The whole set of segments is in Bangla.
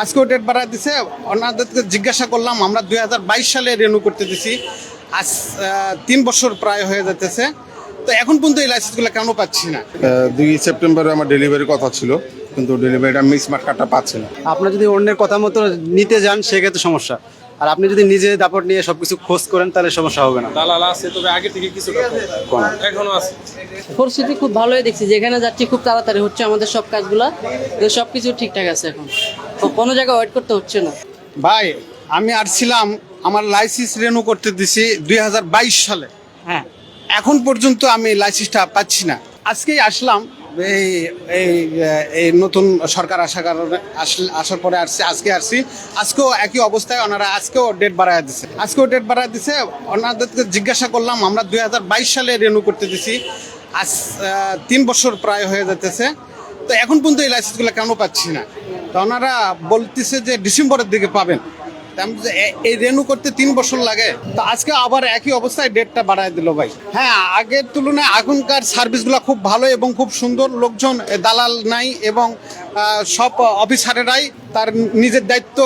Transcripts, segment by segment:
আজকেও ডেট বাড়া দিছে। ওনাদেরকে জিজ্ঞাসা করলাম আমরা দু হাজার বাইশ সালে রেনু করতে দিছি। আজ তিন বছর প্রায় হয়ে যেতেছে তো এখন পর্যন্ত এই লাইসেন্সগুলো কেন পাচ্ছি না? দুই সেপ্টেম্বরে আমার ডেলিভারির কথা ছিল কিন্তু ডেলিভারিটা মিস মার্ক কার্ডটা পাচ্ছি না। আপনার যদি অন্যের কথা মতো নিতে যান সেক্ষেত্রে সমস্যা। আর আপনি যদি নিজে দাপট নিয়ে সবকিছু খোঁজ করেন তাহলে সমস্যা হবে না। দালাল আছে তবে আগে থেকে কিছুটা কম এখনও আছে। পরিস্থিতি খুব ভালোই দেখছি। যেখানে যাচ্ছি খুব তাড়াতাড়ি হচ্ছে আমাদের সব কাজগুলা। তো সব কিছু ঠিকঠাক আছে এখন। কোনো জায়গায় ওয়েট করতে হচ্ছে না। ভাই আমি আসছিলাম আমার লাইসেন্স রেনু করতে দিছি দুই সালে। হ্যাঁ। এখন পর্যন্ত আমি লাইসেন্সটা পাচ্ছি না। আজকেই আসলাম এই এই এই নতুন সরকার আসার কারণে আসার পরে আসছি আজকে আসছি। আজকেও একই অবস্থায় ওনারা আজকেও ডেট বাড়ায় দিছে। আজকেও ডেট বাড়ায় দিছে ওনাদেরকে জিজ্ঞাসা করলাম আমরা দুই হাজার বাইশ সালে রেনু করতে দিছি। আজ তিন বছর প্রায় হয়ে যেতেছে তো এখন পর্যন্ত এই লাইসেন্সগুলো কেন পাচ্ছি না? তো ওনারা বলতেছে যে ডিসেম্বরের দিকে পাবেন। এই রেনু করতে তিন বছর লাগে। তো আজকে আবার একই অবস্থায় ডেটটা বাড়ায় দিল ভাই। হ্যাঁ আগের তুলনায় এখনকার সার্ভিসগুলো খুব ভালো এবং খুব সুন্দর। লোকজন দালাল নাই এবং সব অফিসারেরাই তার নিজের দায়িত্ব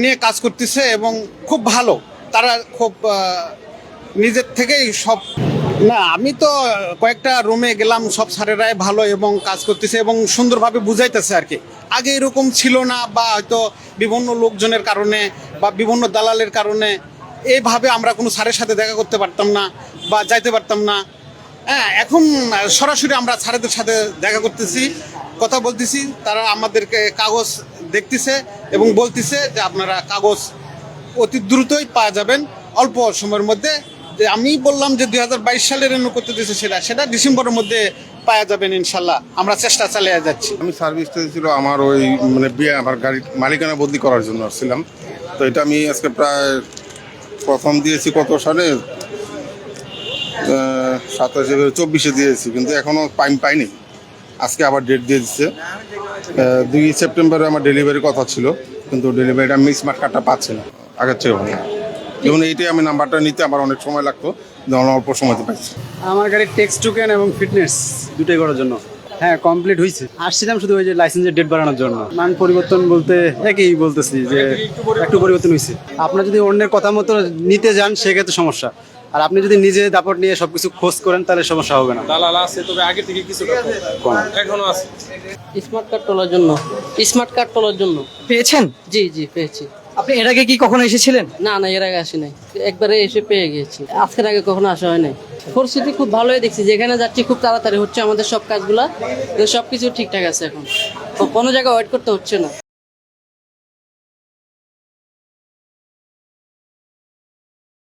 নিয়ে কাজ করতেছে এবং খুব ভালো। তারা খুব নিজের থেকেই সব না, আমি তো কয়েকটা রুমে গেলাম, সব স্যারেরাই ভালো এবং কাজ করতেছে এবং সুন্দরভাবে বুঝাইতেছে আর কি। আগে এরকম ছিল না বা হয়তো বিভিন্ন লোকজনের কারণে বা বিভিন্ন দালালের কারণে এইভাবে আমরা কোনো স্যারের সাথে দেখা করতে পারতাম না বা যাইতে পারতাম না। হ্যাঁ এখন সরাসরি আমরা স্যারেদের সাথে দেখা করতেছি, কথা বলতেছি, তারা আমাদেরকে কাগজ দেখতেছে এবং বলতেছে যে আপনারা কাগজ অতি দ্রুতই পাওয়া যাবেন, অল্প সময়ের মধ্যে যে আমি বললাম যে দুই হাজার বাইশ সালে রেনু করতে দিয়েছে সেটা সেটা ডিসেম্বরের মধ্যে পাওয়া যাবেন ইনশাল্লাহ। আমরা চেষ্টা চালিয়ে যাচ্ছি। আমি সার্ভিসটা ছিল আমার ওই মানে বিয়ে, আমার গাড়ির মালিকানা বদলি করার জন্য আসছিলাম। তো এটা আমি আজকে প্রায় প্রথম দিয়েছি কত সালে? সাতাশে চব্বিশে দিয়েছি, কিন্তু এখনও পাইম পাইনি। আজকে আবার ডেট দিয়ে দিচ্ছে দুই সেপ্টেম্বরে আমার ডেলিভারির কথা ছিল, কিন্তু ডেলিভারিটা মিস মার্ক কার্ডটা পাচ্ছি না। আগের চেয়ে ভালো। যেমন এইটাই আমি নাম্বারটা নিতে আমার অনেক সময় লাগতো যেমন অল্প সময়তে পাইছি আমার গাড়ির টেক্সট টোকেন এবং ফিটনেস দুটোই করার জন্য। হ্যাঁ কমপ্লিট হয়েছে আসছিলাম শুধু ওই যে লাইসেন্সের ডেট বাড়ানোর জন্য। মান পরিবর্তন বলতে একই বলতেছি যে একটু পরিবর্তন হয়েছে আপনার যদি অন্যের কথা মতো নিতে যান সেক্ষেত্রে সমস্যা। আর আপনি যদি নিজে দাপট নিয়ে সবকিছু খোঁজ করেন তাহলে সমস্যা হবে না। দালাল আছে তবে আগে থেকে কম। এখনও আছে। স্মার্ট কার্ড তোলার জন্য। স্মার্ট কার্ড তোলার জন্য। পেয়েছেন? জি জি পেয়েছি। আপনি এর আগে কি কখনো এসেছিলেন? না না, এর আগে আসি নাই একবারে এসে পেয়ে গিয়েছি আজকের আগে কখনো আসা হয় নাই পরিস্থিতি খুব ভালোই দেখছি। যেখানে যাচ্ছি খুব তাড়াতাড়ি হচ্ছে আমাদের সব কাজগুলা। সব কিছু ঠিকঠাক আছে এখন। কোনো জায়গায় ওয়েট করতে হচ্ছে না।